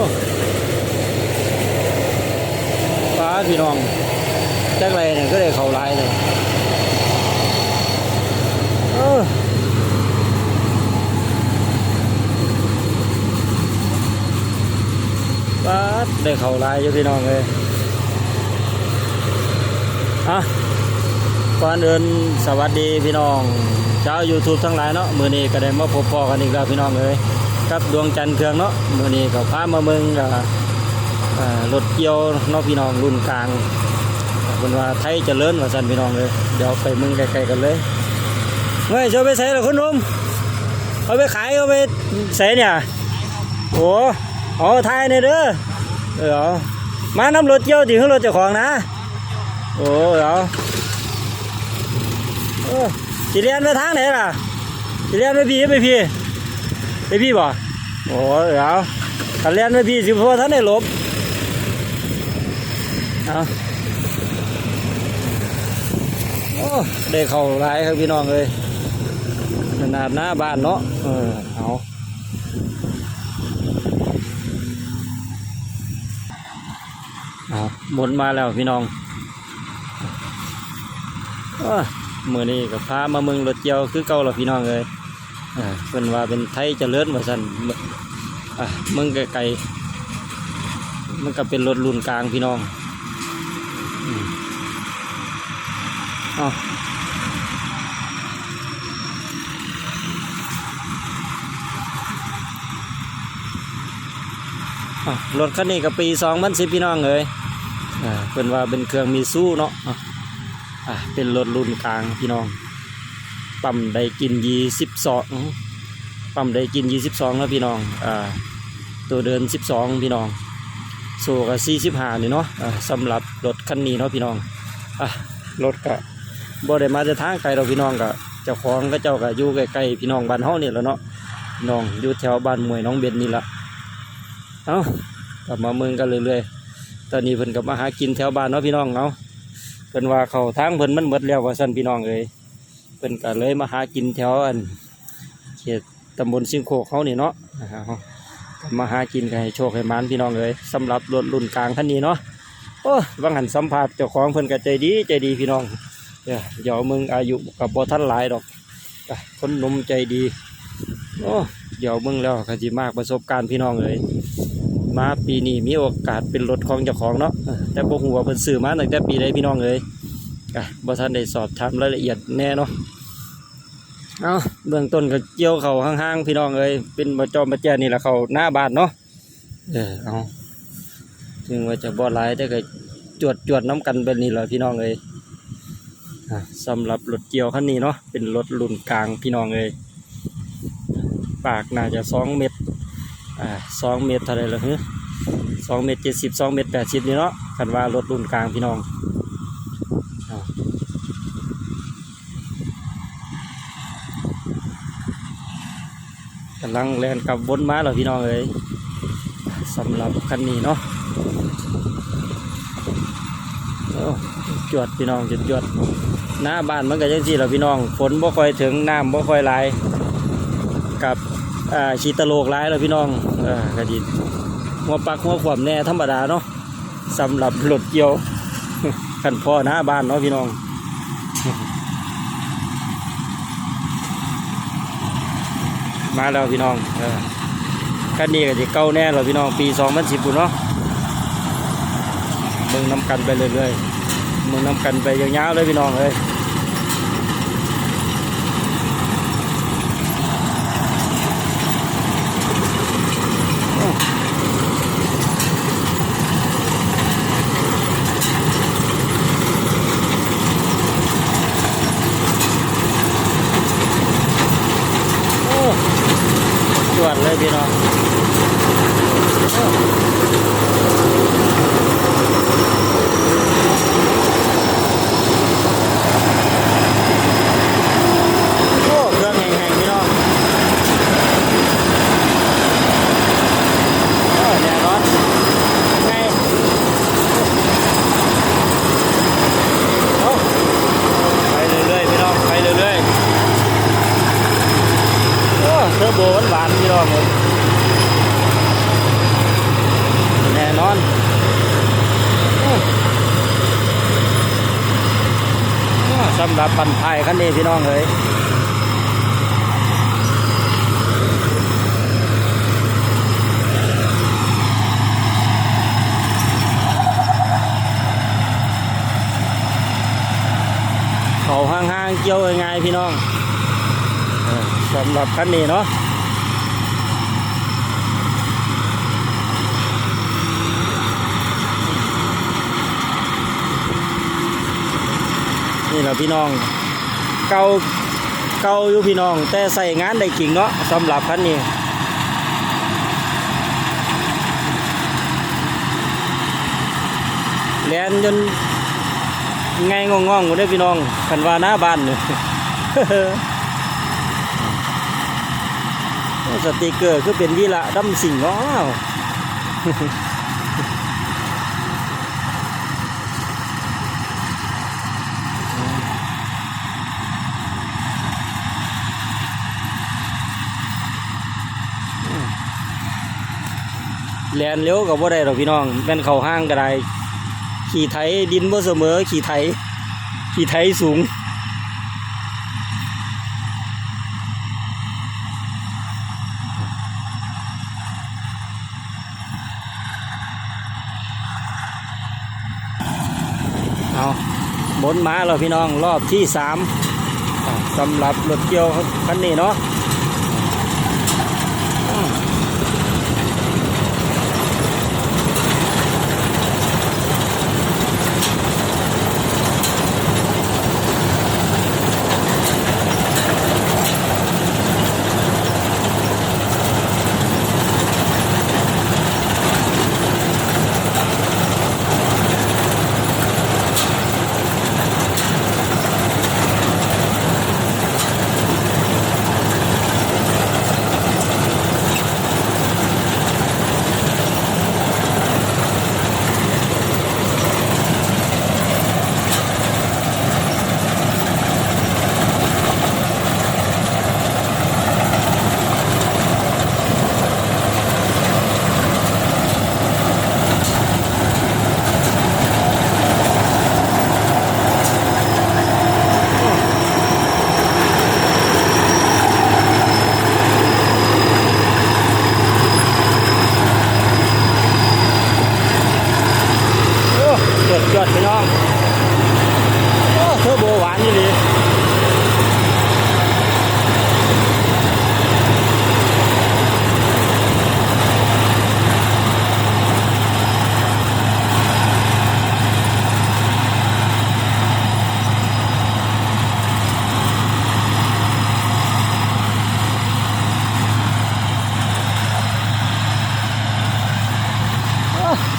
้ฟ้าพี่น้องจักไรเนี่ยก็ได้เขาหลายเลยเออฟ้าได้เขาลายอยู่พี่น้องเลยอะก่อนอื่นสวัสดีพี่น้อง ชาว YouTube ทั้งหลายเนาะมือนี้ก็ได้มาพบพอกันอีกแล้วพี่น้องเอ้ย กับดวงจันทร์เครื่องเนาะมื้อนี้ก็พามาเมืองกับรถเกี่ยวนอกพี่น้องรุ่นกลางเป็นว่าไทยเจริญว่าสันพี่น้องเลยเดี๋ยวไปเมึงไกลๆกันเลยเฮ้ยจะเอาไปใส่หรอคุณนุ่มเอาไปขายเอาไปใส่เนี่ยโอ้เอไทยเนี่ยเด้อเออเอมาน้ำรถเกี่ยวดิขึ้นรถเจ้าของนะโอ้เอาเออสิเรียนไปทางไหนล่ะสิเรียนไปพี่ไปพี่ ไปพี่บ่โอ้เอาถ้าเรียนไปพี่สิพอท่านได้ลบเอาโอ้ได้เข้าร้ายครับพี่น้องเลยขนาดหน้าบ้านเนาะเออเอาเอาหมดมาแล้วพี่น้องเออมือนี้กับพามาเมืองรถเกียวคือเก่าแล้วพี่น้องเลย เป็นว่าเป็นไทยเจริญว่าสันเมืองไกลๆมันก็เป็นรถรุ่นกลางพี่น้องเอาอะรถคันนี้กับปีสองพันสิบพี่น้องเลยเป็นว่าเป็นเครื่องมีสู้เนาะะเป็นรถรุ่นกลางพี่น้อง ปั๊มได้กินยี่สิบสองปั๊มได้กินยี่สิบสองแล้วพี่น้องอ่าตัวเดินสิบสองพี่น้องโซ่กับสี่สิบห้านี่เนาะอ่าสำหรับรถคันนี้เนาะพี่น้องอะรถก็บ่ได้มาจะทางไกลเราพี่น้องก็เจ้าของก็เจ้าก็อยู่ใกล้ๆพี่น้องบ้านเฮานี่ยแล้วเนาะน้องอยู่แถวบ้านมวยน้องเบนนี่ละเอ้ากลับมาเมืองกันเรื่อยๆตอนนี้เพิ่นก็มาหากินแถวบ้านเนาะพี่น้องเนาะเพิ่นว่าเขาทางเพิ่นมันหมดแล้วว่าซั่นพี่น้องเอ้ย พิ่นก็เลยมาหากินแถวอันเขตตำบลสิงโคกเฮานี่เนาะนะครับก็มาหากินกันให้โชคให้มานพี่น้องเอ้ยสำหรับรถรุ่นกลางคันนี้เนาะโอ้บางหันสัมผัสเจ้าของเพิ่นก็ใจดีใจดีพี่น้องเดี๋ยวมึงอายุกับบ่ทันหลายดอกก็คนหนมใจดีโอ้เดี๋ยวมึงแล้วก็สิมากประสบการณ์พี่น้องเลยมาปีนี้มีโอกาสเป็นรถของเจ้าของเนาะแต่บ่ฮู้ว่าเพิ่นซื้อมาตั้งแต่ปีใดพี่น้องเลยก็บ่ทันได้สอบถามรายละเอียดแน่เนาะ เอาเบื้องต้นก็เกี่ยวเขาห่างๆพี่น้องเลยเป็นบ่จอมบ่แจนี่แหละเขาหน้าบานเนาะเออเอาถึงว่าจะบ่หลายแต่ก็จวดจวดน้ำกันแบบนี้แหละพี่น้องเอ้ยสำหรับรถเกี่ยวคันนี้เนาะเป็นรถรุ่นกลางพี่น้องเอ้ยปากน่าจะสองเมตรอ่าสองเมตรเท่าไรล่ะฮึสองเมตรเจ็ดสิบสองเมตรแปดสิบนี่เนาะคันว่ารถรุ่นกลางพี่น้องอะกำ ลังแล่นกลับวนมาแล้วพี่น้องเอ้ยสำหรับคันนี้เนาะจวดพี่น้องจวดจวดหน้าบ้านมันก็ยังสี่แหละพี่น้องฝนบ่ค่อยถึงน้ำบ่ค่อยไหลกับชีตะโลกไหลายแล้วพี่น้องอกระดิหัวปักหัวขวมแน่ธรรมดาเนาะสำหรับรถเกี่ยวขันพ่อหน้าบ้านเนาะพี่น้อง มาแล้วพี่น้องเออคันนี้ก็จะเก่าแน่เลยพี่น้องปี2010ปุ่นเนาะมึงน้ำกันไปเรื่อยๆมึงน้ำกันไปยาวๆเลยพี่น้องเลยโอ้จวดเลยพี่น้องโอ้ำหรับปันไผ่คันนี้พี่น้องเอ้ยเขาห่างๆเกี่ยวยังไงพี่น้องสำหรับคันนี้เนาะ นี่แหละพี่น้อง เก่าเก่าอยู่พี่น้อง แต่ใส่งานได้จริงเนาะสำหรับคันนี้แลนจนไงงงๆกูได้อพี่น้องคันว่าหน้าบ้านเนี่ยสติกเกอร์คือเป็นวิละดำสิ่งเนาะ แลนเร็วกับว่าได้หรอกพี่น้องแม่นเขาห้างก็ได้ ขี่ไถดินบ่เสมอ ขี่ไถ ขี่ไถสูง เอาบนมาแล้วพี่น้องรอบที่สามสำหรับรถเกี่ยวคันนี้เนาะ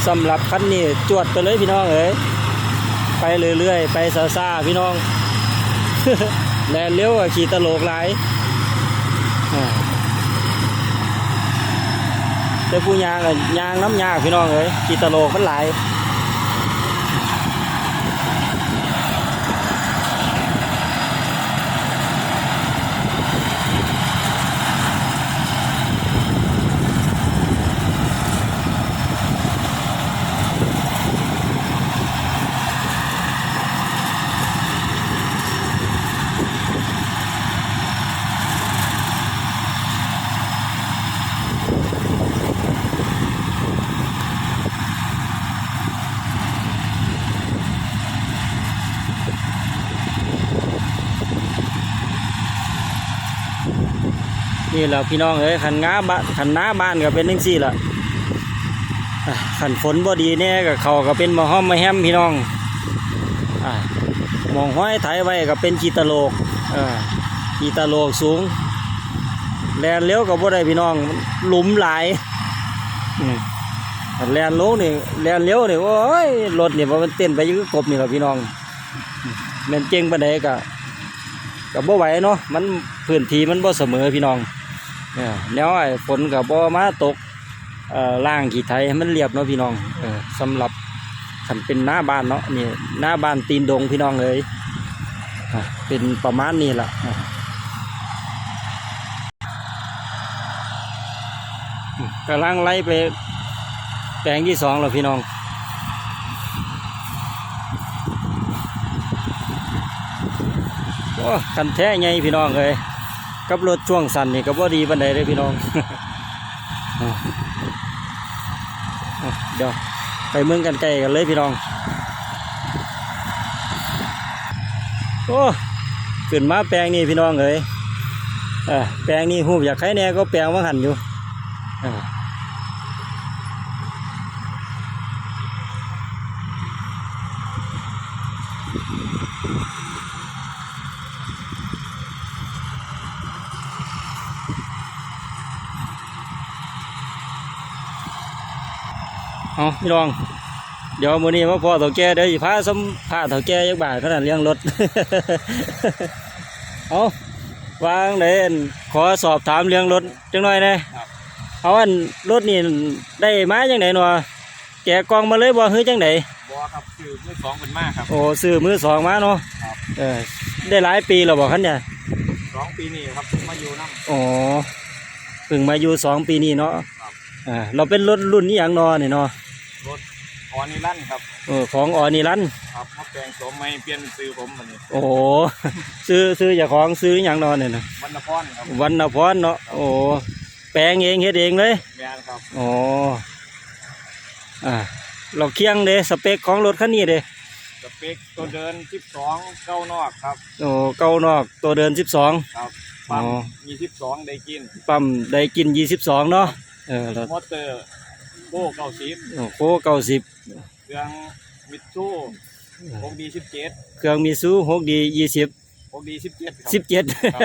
สำหรับคันนี้จวดไปเลยพี่น้องเอ้ยไปเรื่อยๆ ไปซาซาพี่น้อง แลนเร็วอะขี่ตลกหลายอ่าแต่ผู้ยางอะยางน้ำยาพี่น้องเอ้ยขี่ตลกมันหลาย นี่แหละพี่น้องเอ้ยขันง้าบ้านขันหน้าบ้านก็เป็นจังซี่ละขันฝนบ่ดีแน่ก็เขาก็เป็นมาห้อมมาแฮมพี่น้องอมองห้อยไถไว้ก็เป็นกีตะโลกอ่ากีตะโลกสูงแลนเลี้ยวก็บ่ได้พี่น้องหลุมหลายแลนลงนี่แลนเลี้ยวนี่โอ้ยรถนี่ว่ามันเต้นไปอยังกบนี่แหละพี่น้องมแม่นเก่งปานใดก็ก็บ่ไหวเนาะมันพื้นที่มันบ่เสมอพี่น้อง เนี่ยไอ้ฝนกับบ่มาตกล่างขีไทยให้มันเรียบเนาะพี่น้องเออสำหรับขันเป็นหน้าบ้านเนาะนี่หน้าบ้านตีนดงพี่น้องเลยเป็นประมาณนี้ล่ะอะกำลังไล่ไปแปลงที่สองแล้วพี่น้องโอ้กันแท้ไงพี่น้องเอ้ย กับรถช่วงสั้นนี่ก็บ่ดีปันใดเลยพี่น้องเดี๋ยวไปเมืองกันไกลกันเลยพี่น้อง โอ้ขึ้นมาแปลงนี่พี่น้องเอ้ยเออแปลงนี่หูอยากใครแน่ก็แปลงว่าหันอยู่ เอาพี่น้อง เดี๋ยวมื้อนี้มาพอเถ่าแก่เดี๋ยวสิพาสัมภาษณ์เถ่าแก่ยักบาทขนาดเลี้ยงรถ เอาวางเด่นขอสอบถามเรื่องรถจังหน่อยนะเอาอันรถนี่ได้มาจังไหนหนอแกะกล่องมาเลยบ่ฮื้อจังไหนบอครับคือมือสองเป็นมากครับ โอ้ซื้อมือสองมาเนาะครับเออได้หลายปีแล้วบ่คันเนี่ยสองปีนี้ครับมาอยู่น้อ๋อเพิ่งมาอยู่สองปีนี้เนาะครับอ่าเราเป็นรถรุ่นนี้อย่างนอนี่เนาะำ รถออนิลันครับเออของออนิรันครับมาแปลงโฉมไม่เปลี่ยนซื้อผมวันนี้โอ้โหซื้อซื้อจากของซื้ออหย่างนอนเนี่ยนะวรรณพรครับวันนพรเนาะโอ้แปลงเองเฮ็ดเองเลยแมนครับอ๋ออ่าเราเคียงเด้สเปคของรถคันนี้เด้สเปคตัวเดินทิปสองเก้านอกครับโอ้เก้านอกตัวเดินสิบสองครับปั๊มอ๋อมีทิปสองได้กินปั๊มได้กินยี่สิบสองเนาะเออแล้วมอเตอร์ โบ้เก้าสิบโอ้โหเก้าสิบเครื่องมิตซูหกดีสิบเจ็ดเครื่องมีซูหกดียี่สิบหกดีสิบเจ็ดครับสิบเจ็ดครับ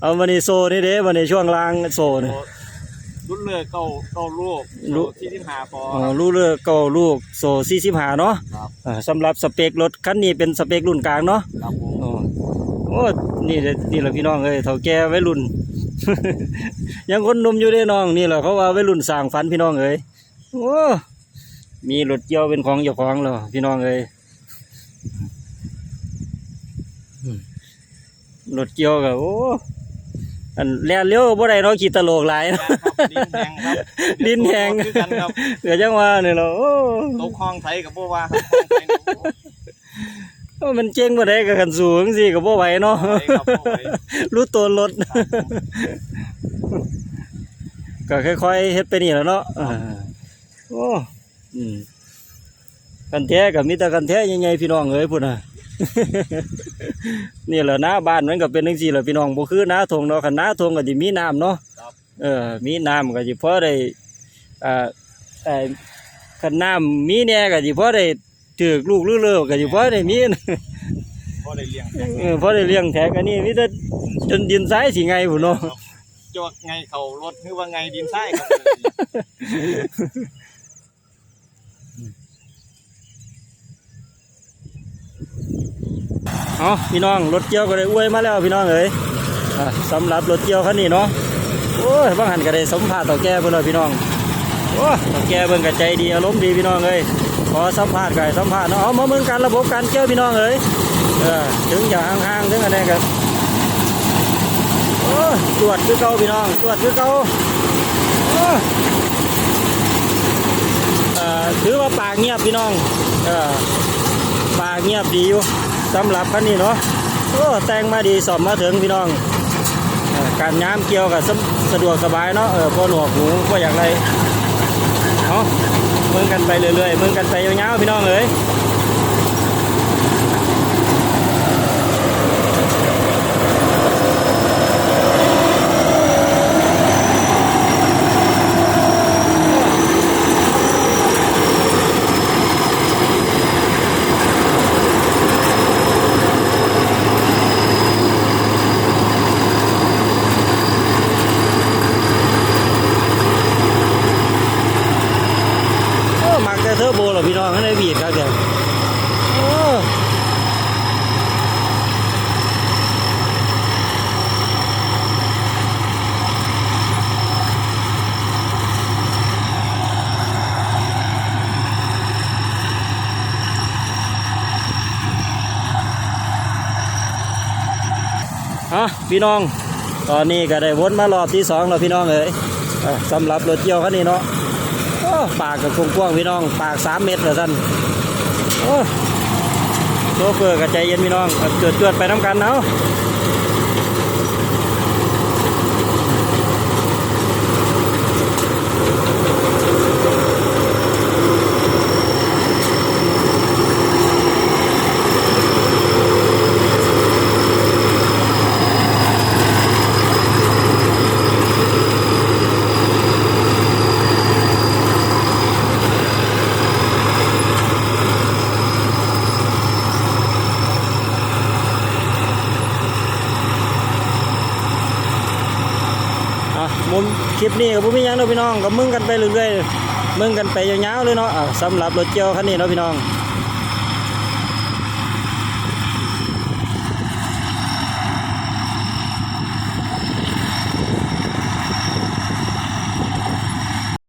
เอามาในโซนี่เด้มาในช่วงล่างโซนี่รุ่นเลือเก้าเก้าลูกลูกที่ที่หาพออ๋อรู้เลือกเก้าลูกโซสี่สิบห้าเนาะครับอ่าสำหรับสเปครถคันนี้เป็นสเปครุ่นกลางเนาะครับผมโอ้โอ้นี่แหละนี่แหละพี่น้องเอ้ยเฒ่าแก่วัยรุ่น ยังคนหนุ่มอยู่เด้น้องนี่แหละเขาว่าวัยรุ่นสร้างฝันพี่น้องเอ้ยโอ้มีรถเกี่ยวเป็นของเจ้าของแล้วพี่น้องเอ้ยอืมรถเกี่ยวกับโอ้อันแล่นเร็วบ่ได้เนาะขี่ตลกหลายนะดินแดงครับดินแดงคือกันครับเกิดจังว่านี่แหละโอ้ตกห้องไทยกับบัวว่าครับ มันเจ๊งบ่ได้กับขันสูงสิก็บ่ไหวเนาะไหวครับบ่ไหวรู้ตัวรถก็ค่อยๆเฮ็ดไปนี่แหล้วเนาะอ่าโอ้อืมกันแท้กับมีแต่กันแท้ใหญ่ๆพี่น้องเอ้ยพุ่นน่ะนี่แหละหน้าบ้านมันก็เป็นจังซี่แหละพี่น้องบ่คือหน้าทงเนาะคันหน้าทงก็สิมีน้ำเนาะครับเออ มีน้ำก็สิพอได้อ่าเอ่อคันน้ำมีแหน่ก็สิพอได้ ถือกลูกเรือๆก็สิพอได้มีพอได้เลี้ยงเออพอได้เลี้ยงแท้กันนี่มีแต่จนดินทรายสิไงพุ่นเนาะครับจวกไงเขารถคือว่าไงดินทรายครับเอาพี่น้องรถเกี่ยวก็ได้อวยมาแล้วพี่น้องเอ๋ยอะสำหรับรถเกี่ยวคันนี้เนาะโอ้ยบางหันก็ได้สัมภาษณ์ต่อแก่เพิ่นเลยพี่น้องโอ้ยต่อแก่เบิ่งก็ใจดีอารมณ์ดีพี่น้องเอ้ยข อสัมภาษณ์ก็ให้สัมภาษณ์เนาะเอามาเมืองการระบบการเกี่ยวพี่น้องเอ้ยเออถึงอย่างห่างๆถึงอันนี้ก็โอ้ตรวจคือเก่าพี่น้องตรวจคือเก่าถือว่าปากเงียบพี่น้องปากเงียบดีอยู่สำหรับคันนี้เนาะโอ้แต่งมาดีสอบมาถึงพี่น้องการย้ำเกี่ยวกับสะดวกสบายเนาะเออพอหนวกหูก็อย่างไร นาะมึงกันไปเรื่อยๆมึงกันไปยาวๆพี่น้องเอ้ย เทอร์โบเหรอพี่น้องให้ได้บีดครับเดี๋ยวโอ้ฮะพี่น้อง ตอนนี้ก็ได้วนมารอบที่สองแล้วพี่น้องเอ๋ยเอ่อสำหรับรถเกี่ยวคันนี้เนาะ ปากกับกว้างๆพี่น้อง ปากสามเมตรเหรอท่านโอ้โชเฟอร์ก็ใจเย็นพี่น้องเกิดเกิดไปน้ำกันเนาะอะมุม คลิปนี้กับผู้มีหยังเนาะพี่น้องก็มึงกันไปเรื่อยๆมึงกันไปยาวๆเลยเนาะสำหรับรถเกี่ยวคันนี้เนาะพี่น้อง